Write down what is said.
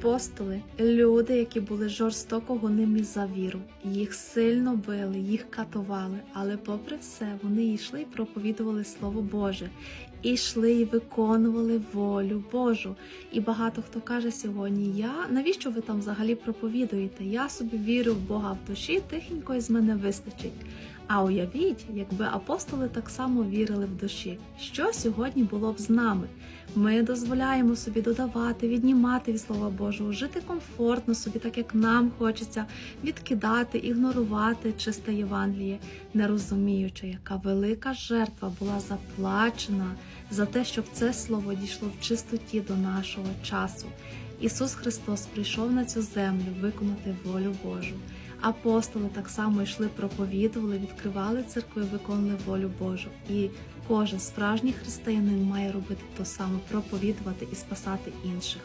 Апостоли, люди, які були жорстоко гонимі за віру, їх сильно били, їх катували, але попри все вони йшли і проповідували Слово Боже, і йшли і виконували волю Божу. І багато хто каже сьогодні: Я навіщо ви там взагалі проповідуєте? Я собі вірю в Бога в душі, тихенько із мене вистачить. А уявіть, якби апостоли так само вірили в душі, що сьогодні було б з нами. Ми дозволяємо собі додавати, віднімати від Слова Божого, жити комфортно собі, так як нам хочеться, відкидати, ігнорувати чисте Євангеліє, не розуміючи, яка велика жертва була заплачена за те, щоб це слово дійшло в чистоті до нашого часу. Ісус Христос прийшов на цю землю виконати волю Божу. Апостоли так само йшли, проповідували, відкривали церкви, виконували волю Божу. І кожен справжній християнин має робити то саме, проповідувати і спасати інших.